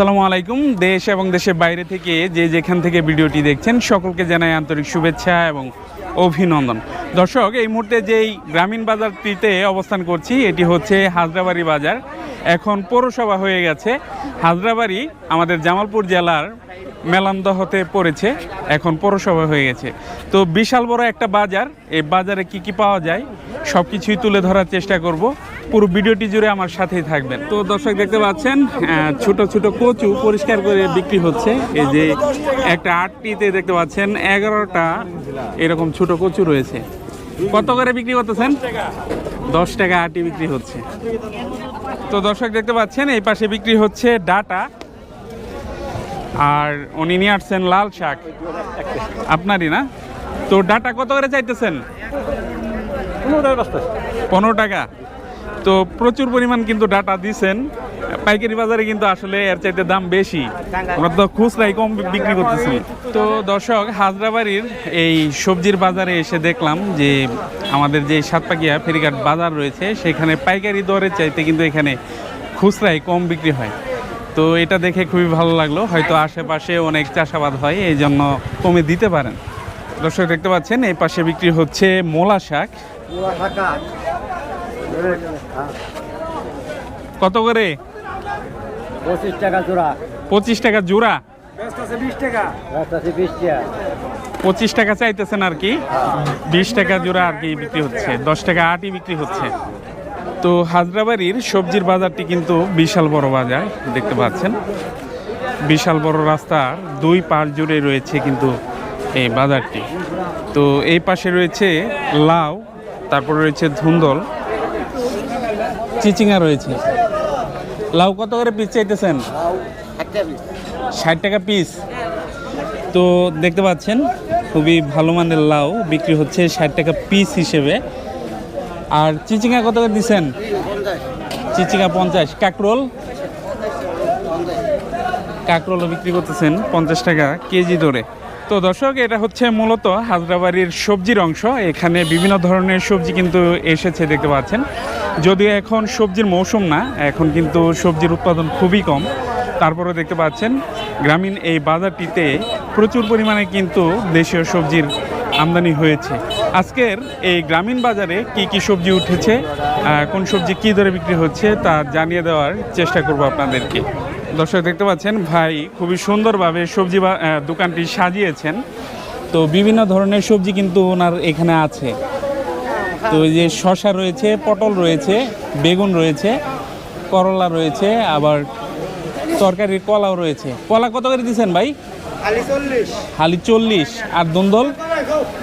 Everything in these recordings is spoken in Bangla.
আসসালামু আলাইকুম। দেশ এবং দেশের বাইরে থেকে যে যেখান থেকে ভিডিওটি দেখছেন, সকলকে জানাই আন্তরিক শুভেচ্ছা এবং অভিনন্দন। দর্শক, এই মুহূর্তে যেই গ্রামীণ বাজারটিতে অবস্থান করছি, এটি হচ্ছে হাজরাবাড়ি বাজার। এখন পৌরসভা হয়ে গেছে। হাজরাবাড়ি, আমাদের জামালপুর জেলার মেলান্দহতে পড়েছে, এখন পৌরসভা হয়ে গেছে। তো বিশাল বড় একটা বাজার, এই বাজারে কি কি পাওয়া যায় সব কিছুই তুলে ধরার চেষ্টা করব। পুরো ভিডিওটি জুড়ে আমার সাথেই থাকবেন। তো দর্শক দেখতে পাচ্ছেন ছোট ছোট কচু পরিষ্কার করে বিক্রি হচ্ছে। এই যে একটা আটটিতে দেখতে পাচ্ছেন, এগারোটা এরকম ছোট কচু রয়েছে। কত করে বিক্রি করতেছেন? দশ টাকা আটি বিক্রি হচ্ছে। তো দর্শক দেখতে পাচ্ছেন, এই পাশে বিক্রি হচ্ছে ডাটা। আর উনি নিয়ে আসছেন লাল শাক। আপনারই না? তো ডাটা কত করে চাইতেছেন? পনেরো টাকা। তো প্রচুর পরিমাণ কিন্তু ডাটা দিছেন। পাইকারি বাজারে কিন্তু আসলে এর চাইতে দাম বেশি। আমরা তো খুচরাই কম বিক্রি করতেছি। তো দর্শক, হাজরাবাড়ির এই সবজির বাজারে এসে দেখলাম যে আমাদের যে সাতপাকিয়া ফেরিঘাট বাজার রয়েছে, সেখানে পাইকারি দরের চাইতে কিন্তু এখানে খুচরাই কম বিক্রি হয়। তো এটা দেখে খুবই ভালো লাগল। হয়তো আশেপাশে অনেক চাষাবাদ হয় এই জন্য কমে দিতে পারেন। দর্শক দেখতে পাচ্ছেন এই পাশে বিক্রি হচ্ছে মোলা শাক। কত করে? পঁচিশ টাকা জোড়া। পঁচিশ টাকা জোড়া? পঁচিশ টাকা চাইতেছেন আর কি? বিশ টাকা জোড়া আর কি বিক্রি হচ্ছে দশ টাকা আটই বিক্রি হচ্ছে। তো হাজরাবাড়ির সবজির বাজারটি কিন্তু বিশাল বড় বাজার, দেখতে পাচ্ছেন। বিশাল বড় রাস্তার দুই পাশ জুড়ে রয়েছে কিন্তু এই বাজারটি। তো এই পাশে রয়েছে লাউ, তারপর রয়েছে ধুন্দল, চিচিঙ্গা রয়েছে। লাউ কত করে পিস চাইতেছেন? ষাট টাকা পিস তো দেখতে পাচ্ছেন, খুবই ভালো মানের লাউ, বিক্রি হচ্ছে ষাট টাকা পিস হিসেবে। আর চিচিঙ্গা কত করে দিচ্ছেন চিচিঙ্গা পঞ্চাশ। কাকরোল? কাকরোলও বিক্রি করতেছেন পঞ্চাশ টাকা কেজি দরে। তো দর্শক এটা হচ্ছে মূলত হাজরাবাড়ির সবজির অংশ। এখানে বিভিন্ন ধরনের সবজি কিন্তু এসেছে দেখতে পাচ্ছেন। যদিও এখন সবজির মৌসুম না এখন কিন্তু সবজির উৎপাদন খুবই কম। তারপরেও দেখতে পাচ্ছেন গ্রামীণ এই বাজারটিতে প্রচুর পরিমাণে কিন্তু দেশীয় সবজির আমদানি হয়েছে। আজকের এই গ্রামীণ বাজারে কি কি সবজি উঠেছে কোন সবজি কী দরে বিক্রি হচ্ছে তা জানিয়ে দেওয়ার চেষ্টা করব আপনাদেরকে। দর্শক, দেখতে পাচ্ছেন, ভাই খুবই সুন্দরভাবে সবজি দোকানটি সাজিয়েছেন। তো বিভিন্ন ধরনের সবজি কিন্তু ওনার এখানে আছে। তো এই যে শশা রয়েছে, পটল রয়েছে, বেগুন রয়েছে, করলা রয়েছে, আবার তরকারির কলাও রয়েছে। কলা কত করে দিচ্ছেন ভাই? হালি চল্লিশ। আর দুন্দল?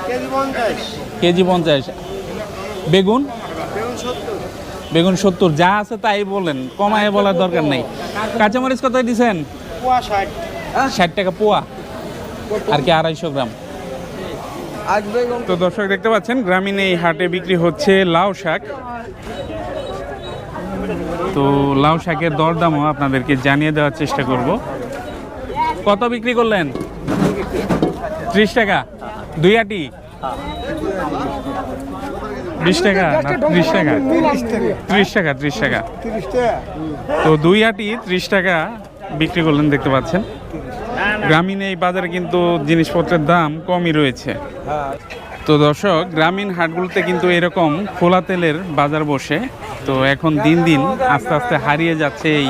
কেজি পঞ্চাশ। কেজি পঞ্চাশ। বেগুন? বেগুন সত্তর। যা আছে তাই বলেন। কমায় বলার দরকার নেই। কাঁচামরিচ কত দিচ্ছেন পোয়া ষাট। ষাট টাকা পোয়া। আর কি আড়াইশো গ্রাম? তো দর্শক দেখতে পাচ্ছেন গ্রামীণ এই হাটে বিক্রি হচ্ছে লাউ শাক। তো লাউ শাকের দরদামও আপনাদেরকে জানিয়ে দেওয়ার চেষ্টা করব। কত বিক্রি করলেন? ত্রিশ টাকা। দুই আটি? বিশ টাকা ত্রিশ টাকা। ত্রিশ টাকা ত্রিশ টাকা। তো দুই আটি, ত্রিশ টাকা বিক্রি করলেন, দেখতে পাচ্ছেন। গ্রামীণ এই বাজারে কিন্তু জিনিসপত্রের দাম কমই রয়েছে। তো দর্শক, গ্রামীণ হাটগুলোতে কিন্তু এরকম খোলা তেলের বাজার বসে। তো এখন দিন দিন আস্তে আস্তে হারিয়ে যাচ্ছে এই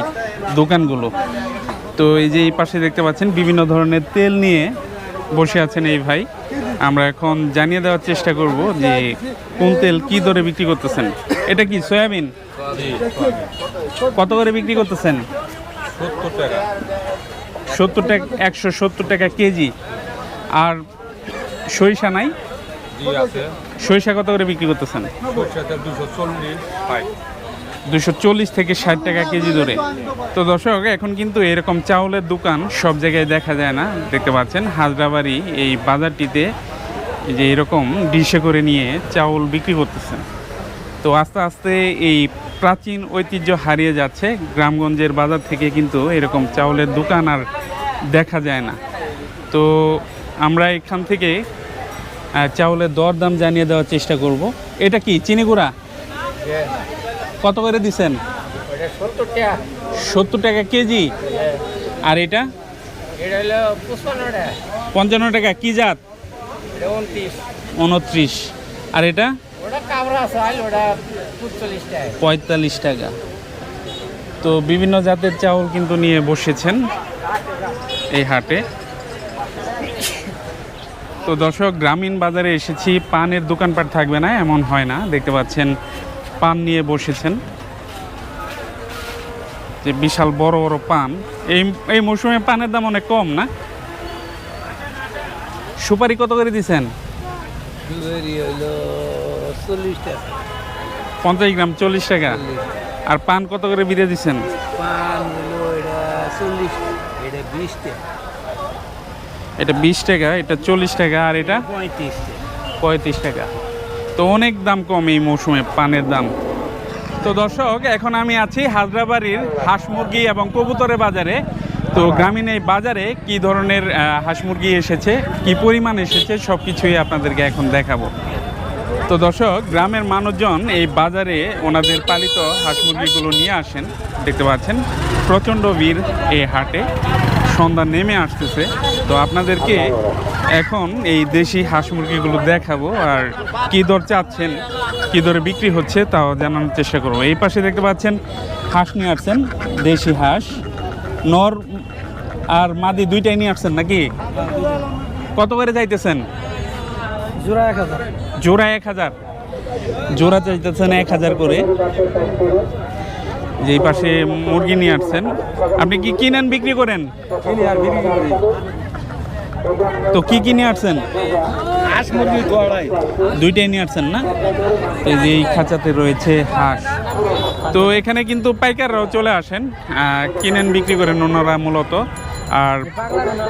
দোকানগুলো। তো এই যে এই পাশে দেখতে পাচ্ছেন বিভিন্ন ধরনের তেল নিয়ে বসে আছেন এই ভাই। আমরা এখন জানিয়ে দেওয়ার চেষ্টা করব যে কোন তেল কি দরে বিক্রি করতেছেন। এটা কি সয়াবিন? কত করে বিক্রি করতেছেন? সত্তর টাকা। সত্তর টাকা একশো সত্তর টাকা কেজি। আর সরিষা নাই? সরিষা কত করে বিক্রি করতেছেন? দুশো চল্লিশ। দুশো চল্লিশ থেকে ষাট টাকা কেজি ধরে। তো দর্শক, এখন কিন্তু এরকম চাউলের দোকান সব জায়গায় দেখা যায় না। দেখতে পাচ্ছেন, হাজরাবাড়ি এই বাজারটিতে যে এরকম ডিশে করে নিয়ে চাউল বিক্রি করতেছেন। তো আস্তে আস্তে এই প্রাচীন ঐতিহ্য হারিয়ে যাচ্ছে। গ্রামগঞ্জের বাজার থেকে কিন্তু এরকম চাউলের দোকান আর দেখা যায় না। তো আমরা এখান থেকে চাউলের দরদাম জানিয়ে দেওয়ার চেষ্টা করব। এটা কি, চিনি গুঁড়া? কত করে দিছেন? সত্তর টাকা। কেজি? আর এটা? পঞ্চান্ন টাকা কি জাত? উনত্রিশ। আর এটা? পঁয়তাল্লিশ টাকা। তো বিভিন্ন জাতের চাউল কিন্তু নিয়ে বসেছেন এই হাটে। তো দর্শক গ্রামীণ বাজারে এসেছি পানের দোকানপাট থাকবে না এমন হয় না। দেখতে পাচ্ছেন পান নিয়ে বসেছেন। যে বিশাল বড় বড় পান। এই এই মৌসুমে পানের দাম অনেক কম না? সুপারি কত করে দিচ্ছেন পঞ্চাশ গ্রাম চল্লিশ টাকা। আর পান কত করে দিছেন? পান এটা বিশ টাকা। এটা বিশ টাকা এটা চল্লিশ টাকা আর এটা? পঁয়ত্রিশ পঁয়ত্রিশ টাকা। তো অনেক দাম কম এই মৌসুমে পানের দাম। তো দর্শক, এখন আমি আছি হাজরাবাড়ির হাঁস মুরগি এবং কবুতরের বাজারে। তো গ্রামীণ এই বাজারে কি ধরনের হাঁস মুরগি এসেছে, কি পরিমাণ এসেছে সব কিছুই আপনাদেরকে এখন দেখাবো। তো দর্শক, গ্রামের মানুষজন এই বাজারে ওনাদের পালিত হাঁস মুরগিগুলো নিয়ে আসেন। দেখতে পাচ্ছেন, প্রচণ্ড ভিড় এই হাটে। সন্ধ্যা নেমে আসতেছে। তো আপনাদেরকে এখন এই দেশি হাঁস মুরগিগুলো দেখাবো আর কি দর চাচ্ছেন কি দরে বিক্রি হচ্ছে তাও জানানোর চেষ্টা করব। এই পাশে দেখতে পাচ্ছেন হাঁস নিয়ে আসছেন দেশি হাঁস। নর আর মাদি দুইটাই নিয়ে আসছেন নাকি? কত করে যাইতেছেন? জোড়া এক হাজার। জোড়া এক হাজার। জোড়া চাইতেছেন এক হাজার করে। যেই পাশে মুরগি নিয়ে আসছেন। আপনি কি কিনেন বিক্রি করেন? তো কি কিনে আসছেন? হাঁস মুরগি গড়াই। দুইটাই নিয়ে আসছেন না? এই যে এই খাঁচাতে রয়েছে হাঁস। তো এখানে কিন্তু পাইকাররাও চলে আসেন কিনেন বিক্রি করেন ওনারা মূলত। আর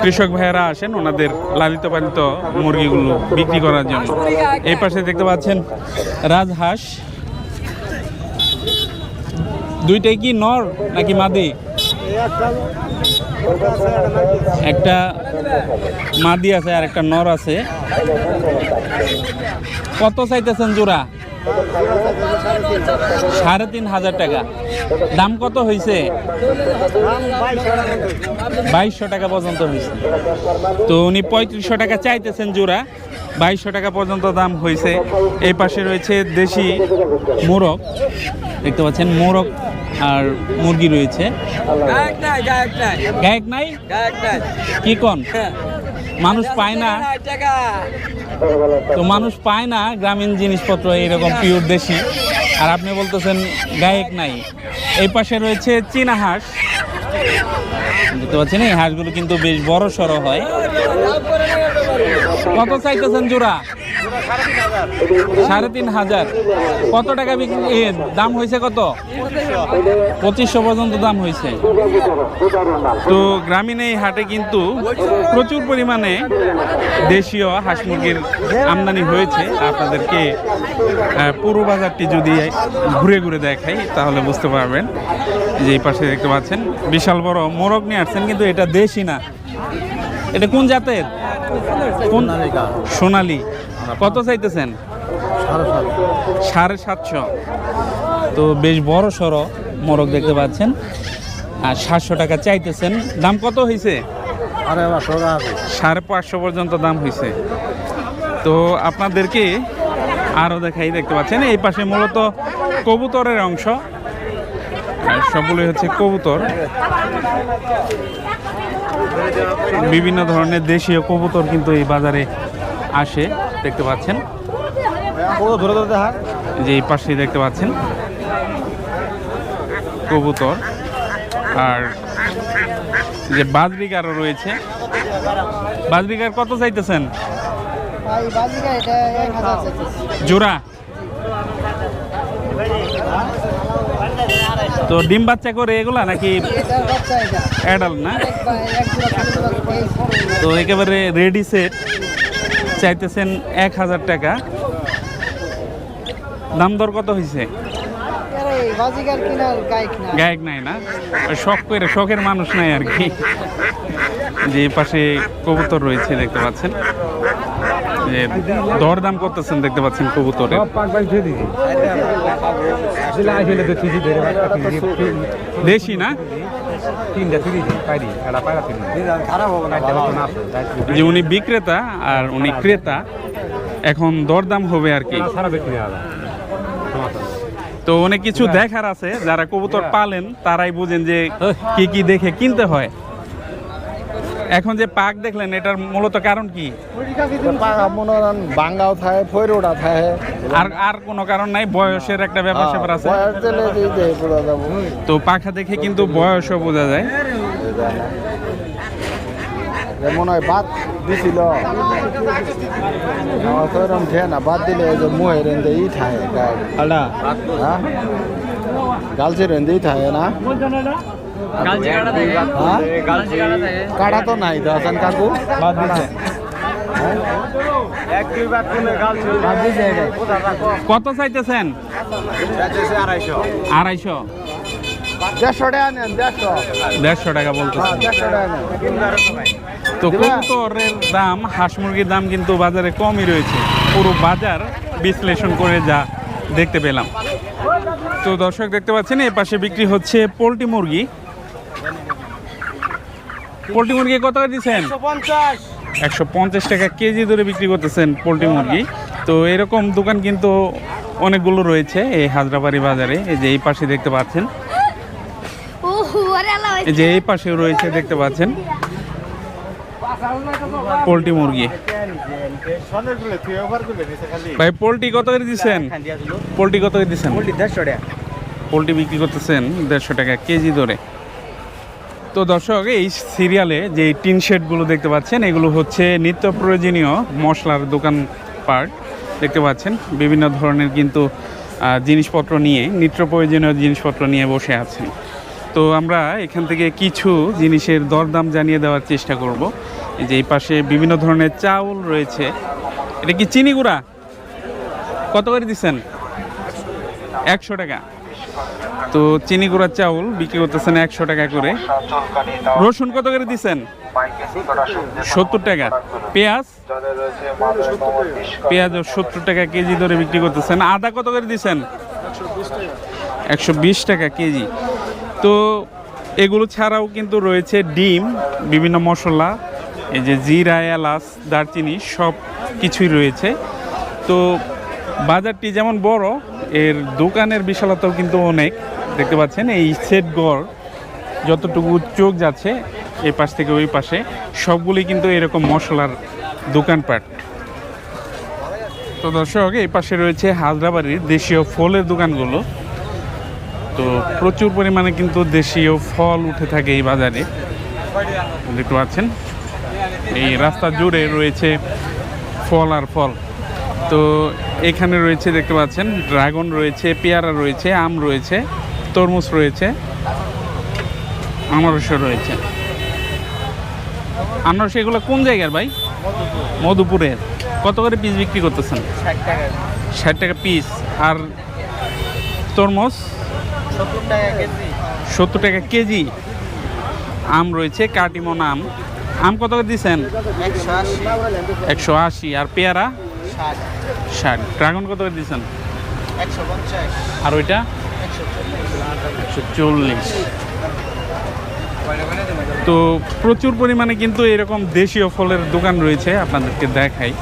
কৃষক ভাইয়েরা আসেন ওনাদের লালিত পালিত মুরগিগুলো বিক্রি করার জন্য। এই পাশে দেখতে পাচ্ছেন রাজহাঁস। দুইটাই কি নর নাকি মাদি? একটা মাদি আছে আর একটা নর আছে। কত চাইতেছেন জোড়া? সাড়ে তিন হাজার টাকা। দাম কত হয়েছে বাইশশো টাকা পর্যন্ত হয়েছে তো উনি পঁয়ত্রিশশো টাকা চাইতেছেন জোড়া। বাইশশো টাকা পর্যন্ত দাম হয়েছে এই পাশে রয়েছে দেশি মোরগ। দেখতে পাচ্ছেন মোরগ আর মুরগি রয়েছে। গায়ক নাই কি কন? মানুষ পায় না। তো মানুষ পায় না গ্রামীণ জিনিসপত্র এরকম পিওর দেশি। আর আপনি বলতেছেন গায়ক নাই। এই পাশে রয়েছে চীনা হাঁস। দেখতে পাচ্ছেন এই হাঁসগুলো কিন্তু বেশ বড় সড়ো হয়। কত চাইতেছেন জোড়া? সাড়ে তিন হাজার। কত টাকা দাম হয়েছে কত? পঁচিশশো পর্যন্ত দাম হয়েছে। তো গ্রামীণ এই হাটে কিন্তু প্রচুর পরিমাণে দেশীয় হাঁস মুরগির আমদানি হয়েছে। আপনাদেরকে পুরো বাজারটি যদি ঘুরে ঘুরে দেখাই, তাহলে বুঝতে পারবেন যে এই পাশে দেখতে পাচ্ছেন, বিশাল বড় মোরগ নিয়ে আসছেন, কিন্তু এটা দেশি না। এটা কোন জাতের? কোন? সোনালি। কত চাইতেছেন? সাড়ে সাতশো। তো বেশ বড় সড়ো মোরগ দেখতে পাচ্ছেন। আর সাতশো টাকা চাইতেছেন। দাম কত হয়েছে সাড়ে পাঁচশো পর্যন্ত দাম হয়েছে তো আপনাদেরকে আরও দেখাই দেখতে পাচ্ছেন। এই পাশে মূলত কবুতরের অংশ। সবগুলোই হচ্ছে কবুতর। বিভিন্ন ধরনের দেশীয় কবুতর কিন্তু এই বাজারে আসে দেখতে পাচ্ছেন। ধরে ধরে দেখা যে এই পাশে দেখতে পাচ্ছেন। কবুতর। আর যে বাজরিকারও রয়েছে। বাজরিকার কত চাইতেছেন? জোড়া? তো ডিম বাচ্চা করে এগুলা নাকি অ্যাডাল্ট না? তো একেবারে রেডি সেট চাইতেছেন এক হাজার টাকা। দাম দর কত হয়েছে গায়ক নাই না? শখ করে, শখের মানুষ নাই আর কি। যে পাশে কবুতর রয়েছে, দেখতে পাচ্ছেন। যে দরদাম করতেছেন, দেখতে পাচ্ছেন কবুতরের দেশি না তিনটা পাইরি এটা পায়রা তিন খারাপ হবে না যে উনি বিক্রেতা আর উনি ক্রেতা এখন দরদাম হবে আর কি। তো অনেক কিছু দেখার আছে যারা কবুতর পালেন তারাই বুঝেন যে কি কি দেখে কিনতে হয়। এখন যে পাক দেখলেন এটার মূলত কারণ কি? মনে করেন বাঙ্গাও থাকে ফৈরোটা থাকে আর আর কোনো কারণ নাই? বয়সের একটা ব্যাপার স্যাপার আছে? তো পাখা দেখে কিন্তু বয়সও বোঝা যায়। যে মনে হয় বাদ দিছিল। আমার তো এরকম খেয়ে না বাদ দিলে যে মুহে রেন্দে ই থাকে আলটা হ্যাঁ? গালছি রেন্দে ই থাকে না? হ্যাঁ কাটা তো নাই তো আছেন কাকু। বাদ দিছে। কত চাইতেছেন? আড়াইশো। দেড়শো টাকা নেন দেড়শো। টাকা হ্যাঁ টাকা নেন। তো কবুতরের দাম হাঁস মুরগির দাম কিন্তু বাজারে কমই রয়েছে। পুরো বাজার বিশ্লেষণ করে যা দেখতে পেলাম। তো দর্শক দেখতে পাচ্ছেন এ পাশে বিক্রি হচ্ছে পোলট্রি মুরগি। পোলট্রি মুরগি কত করে দিচ্ছেন একশো পঞ্চাশ। টাকা কেজি ধরে বিক্রি করতেছেন পোলট্রি মুরগি। তো এরকম দোকান কিন্তু অনেকগুলো রয়েছে এই হাজরাবাড়ি বাজারে। এই যে এই পাশে দেখতে পাচ্ছেন। ওহো আরে আল্লাহ এই যে এই পাশেও রয়েছে দেখতে পাচ্ছেন। পোলট্রি মুরগি। ভাই পোলট্রি কত করে দিচ্ছেন পোলট্রি কত করে দিচ্ছেন দেড়শো টাকা। পোলট্রি বিক্রি করতেছেন দেড়শো টাকা কেজি ধরে। তো দর্শক, এই সিরিয়ালে যে টিন শেডগুলো দেখতে পাচ্ছেন, এগুলো হচ্ছে নিত্য প্রয়োজনীয় মশলার দোকান পার্ট। দেখতে পাচ্ছেন, বিভিন্ন ধরনের কিন্তু জিনিসপত্র নিয়ে, নিত্য প্রয়োজনীয় জিনিসপত্র নিয়ে বসে আছেন। তো আমরা এখান থেকে কিছু জিনিসের দরদাম জানিয়ে দেওয়ার চেষ্টা করব। যে এই পাশে বিভিন্ন ধরনের চাউল রয়েছে। এটা কি চিনি গুঁড়া? কত করে দিচ্ছেন? একশো টাকা। তো চিনি গুঁড়ার চাউল বিক্রি করতেছেন একশো টাকা করে। রসুন কত করে দিচ্ছেন সত্তর টাকা। পেঁয়াজ? পেঁয়াজ সত্তর টাকা কেজি ধরে বিক্রি করতেছেন। আদা কত করে দিচ্ছেন একশো বিশ টাকা কেজি। তো এগুলো ছাড়াও কিন্তু রয়েছে ডিম, বিভিন্ন মশলা, এই যে জিরা, এলাচ, দারচিনি সব কিছুই রয়েছে। তো বাজারটি যেমন বড় এর দোকানের বিশালতাও কিন্তু অনেক। দেখতে পাচ্ছেন, এই সেট গড় যতটুকু চোখ যাচ্ছে এই পাশ থেকে ওই পাশে, সবগুলি কিন্তু এরকম মশলার দোকানপাট। তো দর্শক, এই পাশে রয়েছে হাজরাবাড়ির দেশীয় ফলের দোকানগুলো। তো প্রচুর পরিমাণে কিন্তু দেশীয় ফল উঠে থাকে এই বাজারে। দেখতে পাচ্ছেন, এই রাস্তা জুড়ে রয়েছে ফল আর ফল। তো এখানে রয়েছে দেখতে পাচ্ছেন ড্রাগন রয়েছে পেয়ারা রয়েছে আম রয়েছে তরমুজ রয়েছে আনারস রয়েছে। আনারস এগুলো কোন জায়গার ভাই? মধুপুরের। কত করে পিস বিক্রি করতেছেন? ষাট টাকা। পিস আর তরমুজ? সত্তর টাকা কেজি। সত্তর টাকা কেজি। আম রয়েছে কাটিমন আম। আম কত করে দিচ্ছেন একশো আশি। আর পেয়ারা? ষাট। ড্রাগন কত করে পঞ্চাশ। আর ওইটা? একশো চল্লিশ। তো প্রচুর পরিমাণে কিন্তু এরকম দেশীয় ফলের দোকান রয়েছে আপনাদেরকে দেখাই।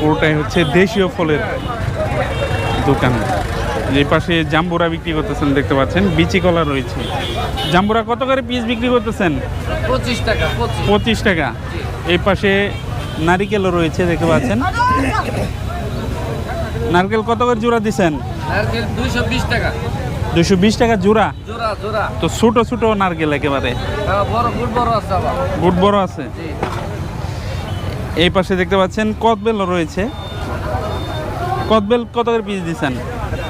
পুরোটাই হচ্ছে দেশীয় ফলের দোকান। যে পাশে জাম্বুরা বিক্রি করতেছেন দেখতে পাচ্ছেন বিচি কলা রয়েছে। জাম্বুরা কত করে পিস বিক্রি করতেছেন? পঁচিশ টাকা পঁচিশ। টাকা। এই পাশে নারিকেলও রয়েছে দেখতে পাচ্ছেন। নারকেল কত করে জোড়া দিচ্ছেন দুশো বিশ টাকা। জোড়া? তো ছোট ছোট নারকেল একেবারে। হ্যাঁ, বড় আছে আবার। গুড বড় আছে? এই পাশে দেখতে পাচ্ছেন কদবেলও রয়েছে। কদবেল কত করে পিস দিচ্ছেন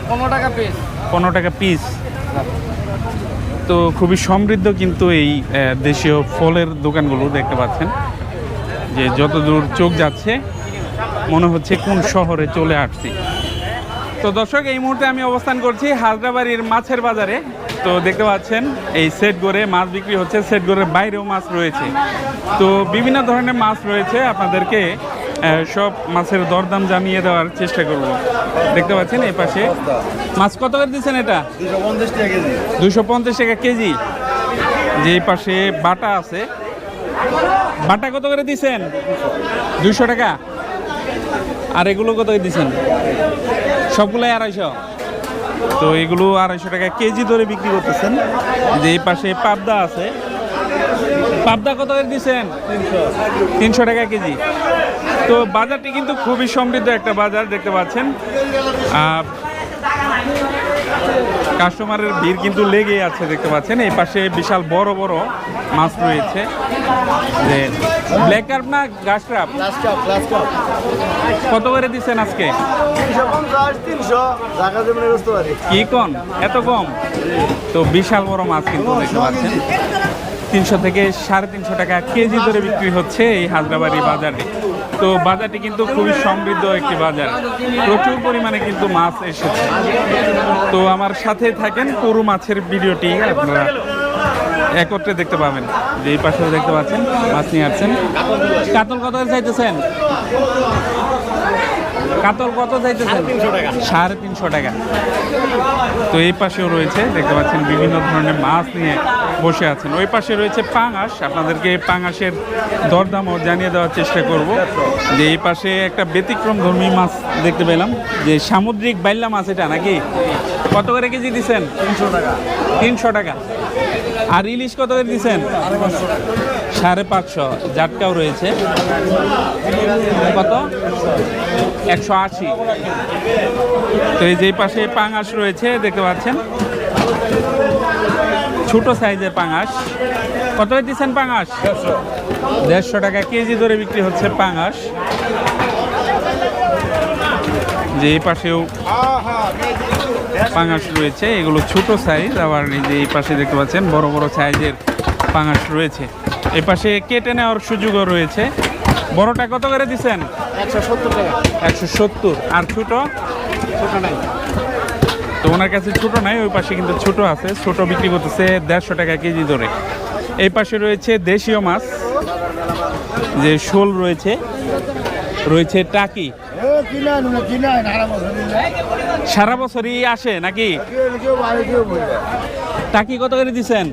পনেরো টাকা পিস পনেরো টাকা পিস তো খুবই সমৃদ্ধ কিন্তু এই দেশীয় ফলের দোকানগুলো দেখতে পাচ্ছেন। যে যত দূর চোখ যাচ্ছে, মনে হচ্ছে কোন শহরে চলে আসছি। তো দর্শক, এই মুহূর্তে আমি অবস্থান করছি হাজরাবাড়ির মাছের বাজারে। তো দেখতে পাচ্ছেন, এই সেট গড়ে মাছ বিক্রি হচ্ছে, সেট গড়ের বাইরেও মাছ রয়েছে। তো বিভিন্ন ধরনের মাছ রয়েছে আপনাদেরকে সব মাছের দরদাম জানিয়ে দেওয়ার চেষ্টা করব। দেখতে পাচ্ছেন এই পাশে? মাছ কত করে দিচ্ছেন এটা? দুশো পঞ্চাশ টাকা কেজি। যে এই পাশে বাটা আছে। বাটা কত করে দিচ্ছেন? দুশো টাকা। আর এগুলো কত করে দিচ্ছেন? সবগুলাই আড়াইশো। তো এগুলো আড়াইশো টাকা কেজি ধরে বিক্রি করতেছেন। যে এই পাশে পাবদা আছে। পাবদা কত করে দিচ্ছেন? তিনশো টাকা কেজি। তো বাজারটি কিন্তু খুবই সমৃদ্ধ একটা বাজার দেখতে পাচ্ছেন। কাস্টমারের ভিড় কিন্তু লেগেই আছে দেখতে পাচ্ছেন। এই পাশে বিশাল বড় বড় মাছ রয়েছে। যে ব্ল্যাক কার্প না গাছ কার্প কত করে দিচ্ছেন আজকে? কি কম? এত কম? তো বিশাল বড় মাছ কিন্তু দেখতে পাচ্ছেন। তিনশো থেকে সাড়ে তিনশো টাকা কেজি ধরে বিক্রি হচ্ছে এই হাজরাবাড়ি বাজারে। তো বাজারটি কিন্তু খুবই সমৃদ্ধ একটি বাজার। প্রচুর পরিমাণে কিন্তু মাছ এসেছে। তো আমার সাথে থাকেন পুরো মাছের ভিডিওটি আপনারা একত্রে দেখতে পাবেন। যে এই পাশেও দেখতে পাচ্ছেন মাছ নিয়ে আসছেন। কাতল কত চাইতেছেন? কাতল কত চাইতেছেন? সাড়ে তিনশো টাকা। তো এই পাশেও রয়েছে দেখতে পাচ্ছেন বিভিন্ন ধরনের মাছ নিয়ে বসে আছেন। ওই পাশে রয়েছে পাঙাশ। আপনাদেরকে পাঙাশের দরদামও জানিয়ে দেওয়ার চেষ্টা করব। যে এই পাশে একটা ব্যতিক্রম ধর্মী মাছ দেখতে পেলাম। যে সামুদ্রিক বাইল্লা মাছ এটা নাকি? কত করে কেজি দিচ্ছেন তিনশো টাকা। তিনশো টাকা। আর ইলিশ কত করে দিচ্ছেন সাড়ে পাঁচশো জাটকাও রয়েছে। কত? একশো আশি। তো এই যে পাশে পাঙাশ রয়েছে দেখতে পাচ্ছেন। ছোট সাইজের পাঙাশ। কত দিচ্ছেন পাঙাশ? দেড়শো টাকা কেজি ধরে বিক্রি হচ্ছে পাঙাশ। যে এই পাশেও পাঙাশ রয়েছে এগুলো ছোট সাইজ আবার এই যে এই পাশে দেখতে পাচ্ছেন বড় বড় সাইজের পাঙাশ রয়েছে। এই পাশে কেটে নেওয়ার সুযোগও রয়েছে। বড়টা কত করে দিচ্ছেন? একশো সত্তর টাকা। একশো সত্তর। আর ছোট? ছোট নাই। তো ওনার কাছে ছোট নাই, ওই পাশে কিন্তু ছোট আছে। ছোট বিক্রি করতেছে দেড়শো টাকা কেজি ধরে। এই পাশে রয়েছে দেশীয় মাছ, যে শোল রয়েছে রয়েছে টাকি। সারা বছরই আসে নাকি? টাকি কত করে দিচ্ছেন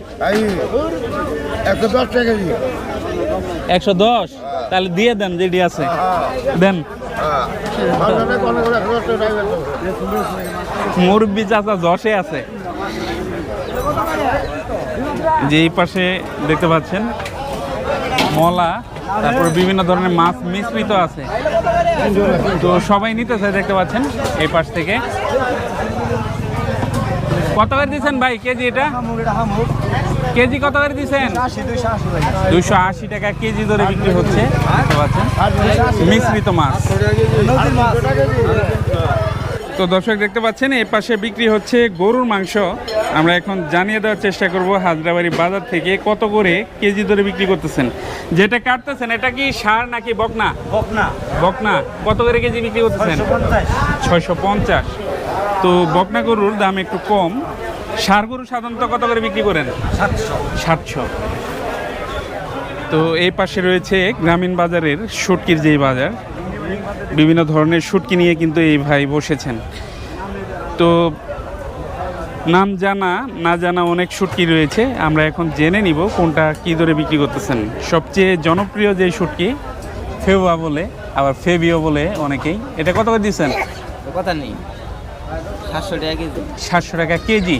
একশো দশ? তাহলে দিয়ে দেন যেটি আছে। দেন। মুরব্বি চাচা যশে আছে। যে এই পাশে দেখতে পাচ্ছেন, মলা, তারপর বিভিন্ন ধরনের মাছ মিশ্রিত আছে। তো সবাই নিতেছে দেখতে পাচ্ছেন এই পাশ থেকে। কত করে দিচ্ছেন ভাই কেজি এটা? কেজি কত করে দিচ্ছেন? দুশো আশি টাকা কেজি ধরে বিক্রি হচ্ছে, দেখতে পাচ্ছেন। মিশ্রিত মাছ। তো দর্শক দেখতে পাচ্ছেন এই পাশে বিক্রি হচ্ছে গরুর মাংস। আমরা এখন জানিয়ে দেওয়ার চেষ্টা করব হাজরাবাড়ি বাজার থেকে কত করে কেজি ধরে বিক্রি করতেছেন। যেটা কাটতেছেন এটা কি সার নাকি বকনা? বকনা। বকনা। কত করে কেজি বিক্রি করতেছেন? ছয়শো পঞ্চাশ। তো বকনা গরুর দাম একটু কম। সার গরু সাধারণত কত করে বিক্রি করেন? সাতশো। সাতশো। তো এই পাশে রয়েছে গ্রামীণ বাজারের শুটকির যেই বাজার বিভিন্ন ধরনের শুটকি নিয়ে কিন্তু এই ভাই বসেছেন। তো নাম জানা না জানা অনেক শুটকি রয়েছে। আমরা এখন জেনে নিব কোনটা কী দরে বিক্রি করতেছেন। সবচেয়ে জনপ্রিয় যে শুটকি ফেওয়া বলে আবার ফেবিও বলে অনেকেই। এটা কত করে দিচ্ছেন কথা নেই। সাতশো টাকা কেজি। সাতশো টাকা কেজি।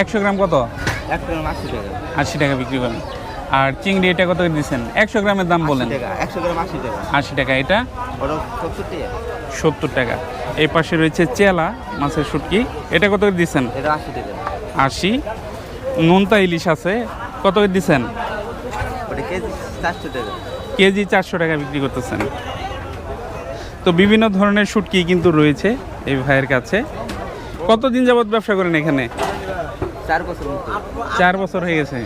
একশো গ্রাম কত? গ্রাম আশি টাকা। আশি টাকা বিক্রি করেন। আর চিংড়ি এটা কত করে দিচ্ছেন একশো গ্রামের দাম বলেন। আশি টাকা একশো গ্রাম আশি টাকা। আশি টাকা। এটা সত্তর টাকা। এই পাশে রয়েছে চেলা মাছের শুটকি। এটা কত করে দিচ্ছেন? এটা আশি নোনতা ইলিশ আছে। কত করে দিচ্ছেন? কেজি চারশো টাকা। কেজি চারশো টাকা বিক্রি করতেছেন। তো বিভিন্ন ধরনের শুটকি কিন্তু রয়েছে এই ভাইয়ের কাছে। কতদিন যাবত ব্যবসা করেন এখানে? চার বছর চার বছর হয়ে গেছে।